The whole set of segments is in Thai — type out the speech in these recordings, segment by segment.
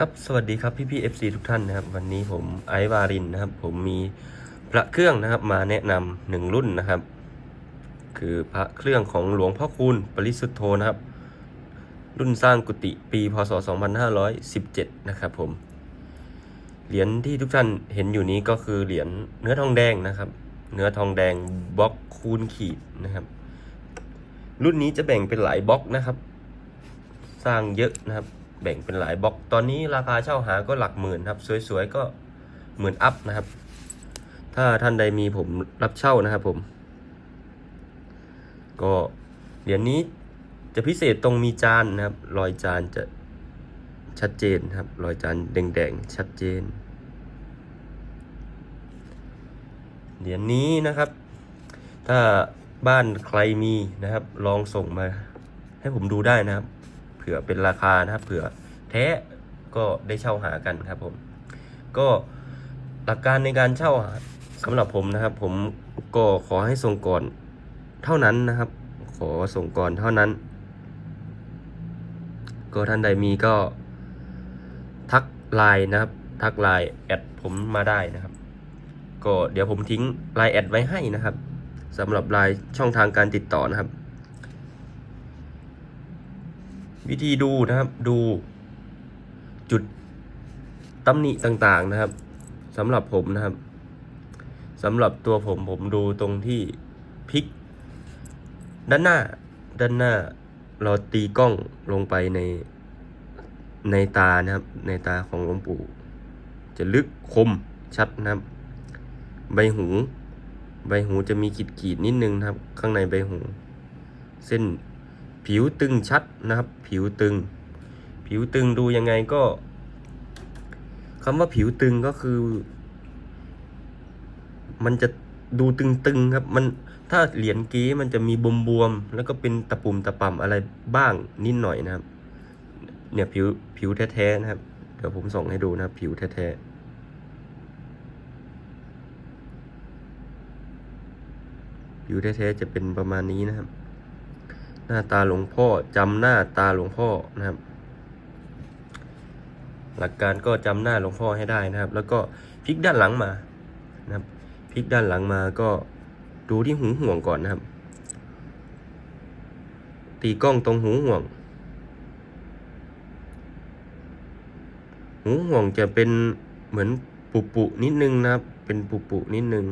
ครับ สวัสดีครับพี่พี่เอฟซีทุกท่านนะครับ วันนี้ผมไอซ์วารินนะครับ ผมมีพระเครื่องนะครับ มาแนะนำหนึ่งรุ่นนะครับ คือพระเครื่องของหลวงพ่อคูณปริสุทธโธนะครับ รุ่นสร้างกุฏิปีพศ 2517 นะครับผม เหรียญที่ทุกท่านเห็นอยู่นี้ก็คือเหรียญเนื้อทองแดงนะครับ เนื้อทองแดงบล็อกคูณขีดนะครับ รุ่นนี้จะแบ่งเป็นหลายบล็อกนะครับ สร้างเยอะนะครับ แบ่งเป็นหลายบล็อกตอนนี้ราคาเช่าหาก็หลักหมื่นครับ สวยๆก็หมื่นอัพนะครับ ถ้าท่านใดมีผมรับเช่านะครับผม ก็เหรียญนี้จะพิเศษตรงมีจานนะครับ รอยจานจะชัดเจนครับ รอยจานแดงๆ ชัดเจน เหรียญนี้นะครับ ถ้าบ้านใครมีนะครับ ลองส่งมาให้ผมดูได้นะครับ ผื่อเป็นราคานะครับเผื่อแท้ก็ได้เช่าหากันครับผม ก็หลักการในการเช่าหาสำหรับผมนะครับ ผมก็ขอให้ส่งก่อนเท่านั้นนะครับ ขอส่งก่อนเท่านั้น ก็ท่านใดมีก็ทักไลน์นะครับ ทักไลน์แอดผมมาได้นะครับ ก็เดี๋ยวผมทิ้งไลน์แอดไว้ให้นะครับสำหรับไลน์ช่องทางการติดต่อนะครับ วิธีดูนะครับดูจุดตำหนิต่างๆนะครับสำหรับผมนะครับสำหรับตัวผมผมดูตรงที่พลิก ด้านหน้า ด้านหน้า เราตีกล้องลงไปในในตานะครับ ในตาของหลวงปู่ จะลึกคมชัดนะครับ ใบหู ใบหูจะมีขีดขีดๆนิดนึงนะครับ ข้างในใบหู เส้น ผิวตึงชัดนะครับ ผิวตึง ผิวตึงดูยังไงก็คำว่าผิวตึงก็คือ มันจะดูตึงๆครับ มันถ้าเหรียญเก๊มันจะมีบวมๆแล้วก็เป็นตะปุ่มตะป่ำอะไรบ้างนิดหน่อยนะครับ เนี่ยผิวผิวแท้ๆนะครับ เดี๋ยวผมส่งให้ดูนะครับ ผิวแท้ๆผิวแท้ๆจะเป็นประมาณนี้นะครับ หน้าตาหลวงพ่อจำหน้าตาหลวงพ่อนะครับ หลักการก็จำหน้าหลวงพ่อให้ได้นะครับ แล้วก็พลิกด้านหลังมานะครับพลิกด้านหลังมาก็ดูที่หูห่วงก่อนนะครับ ตีกล้องตรงหูห่วง หูห่วงจะเป็นเหมือนปุปุนิดนึงนะครับ เป็นปุปุนิดนึง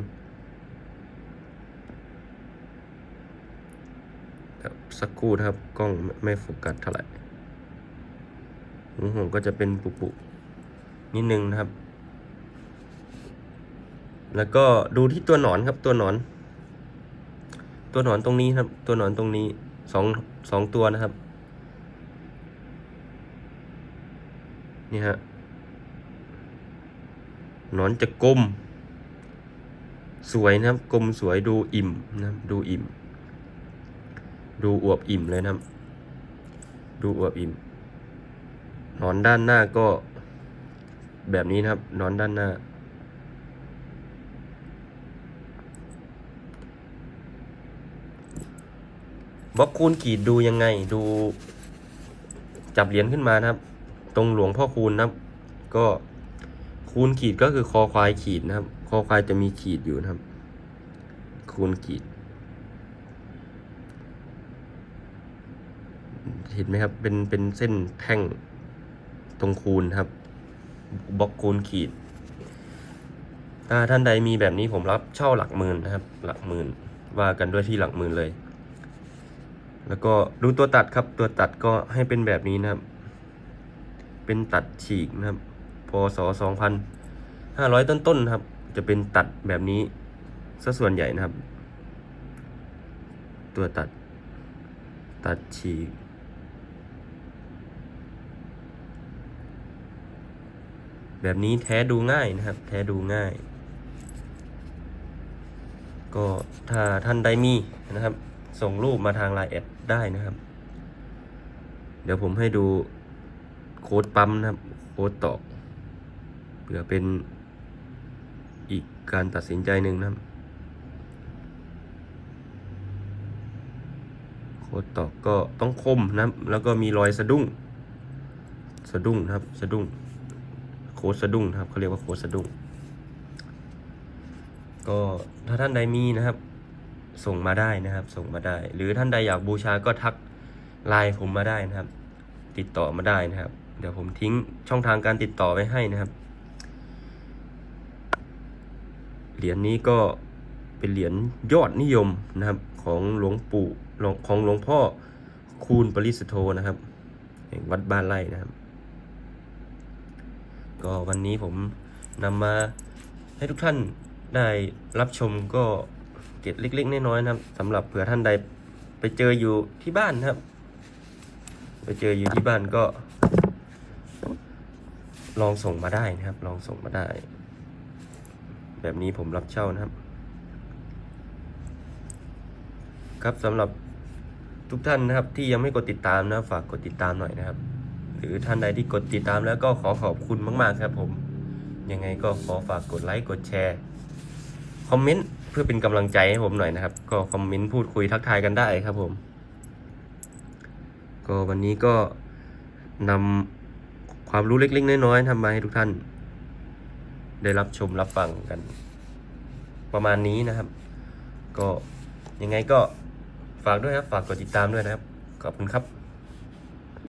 ครับ สักครู่นะครับ กล้องไม่โฟกัสเท่าไหร่หูห่วงก็จะเป็นปุปุนิดนึงนะครับ แล้วก็ดูที่ตัวหนอนครับตัวหนอน ตัวหนอนตรงนี้ครับ ตัวหนอนตรงนี้สองสองตัวนะครับ นี่ฮะหนอนจะกลม สวยนะครับกลมสวยดูอิ่มนะครับดูอิ่ม ดูอวบอิ่มเลยนะครับดูอวบอิ่มนอนด้านหน้าก็แบบนี้นะครับ นอนด้านหน้าบล็อกคูณขีดดูยังไง ดู จับเหรียญขึ้นมานะครับ ตรงหลวงพ่อคูณนะครับ ก็คูณขีดก็คือคอควายขีดนะครับ คอควายจะมีขีดอยู่นะครับ คูณขีด เห็นไหมครับ เป็นเป็นเส้นแท่งตรงคูณครับบล็อกคูณขีด ถ้าท่านใดมีแบบนี้ผมรับเช่าหลักหมื่นนะครับ หลักหมื่นว่ากันด้วยที่หลักหมื่นเลย แล้วก็ดูตัวตัดครับ ตัวตัดก็ให้เป็นแบบนี้นะครับ เป็นตัดฉีกนะครับพศสองพันห้าร้อยต้นๆครับ จะเป็นตัดแบบนี้ซะส่วนใหญ่นะครับ ตัวตัด ตัดฉีก แบบนี้แท้ดูง่ายนะครับ แท้ดูง่าย ก็ถ้าท่านใดมีนะครับ ส่งรูปมาทางไลน์แอดได้นะครับ เดี๋ยวผมให้ดูโค้ดปั๊มนะครับ โค้ดตอกเผื่อเป็นอีกการตัดสินใจหนึ่งนะครับ โค้ดตอกก็ต้องคมนะครับ แล้วก็มีรอยสะดุ้ง สะดุ้งนะครับ สะดุ้ง ค้ดสะดุ้งนะครับเขาเรียกว่าโค้ดสะดุ้ง ก็ถ้าท่านใดมีนะครับ ส่งมาได้นะครับ ส่งมาได้ หรือท่านใดอยากบูชาก็ทักไลน์ผมมาได้นะครับ ติดต่อมาได้นะครับ เดี๋ยวผมทิ้งช่องทางการติดต่อไว้ให้นะครับ เหรียญนี้ก็เป็นเหรียญยอดนิยมนะครับ ของหลวงปู่ของหลวงพ่อคูณปริสุทโธนะครับแห่งวัดบ้านไร่นะครับ ก็วันนี้ผมนำมาให้ทุกท่านได้รับชมก็เก็บเล็กๆน้อยๆนะครับสำหรับเผื่อท่านใดไปเจออยู่ที่บ้านนะครับ ไปเจออยู่ที่บ้านก็ ลองส่งมาได้นะครับ ลองส่งมาได้ แบบนี้ผมรับเช่านะครับ ครับสำหรับทุกท่านนะครับที่ยังไม่กดติดตามนะฝากกดติดตามหน่อยนะครับ หรือท่านใดที่กดติดตามแล้วก็ขอขอบคุณมากๆครับผม ยังไงก็ขอฝากกดไลค์กดแชร์คอมเมนต์เพื่อเป็นกำลังใจให้ผมหน่อยนะครับ ก็คอมเมนต์พูดคุยทักทายกันได้ครับผม ก็วันนี้ก็นำความรู้เล็ก ๆ น้อยๆทำมาให้ทุกท่าน ได้รับชมรับฟังกัน ประมาณนี้นะครับ ก็ยังไงก็ฝากด้วยครับ ฝากกดติดตามด้วยนะครับ ขอบคุณครับ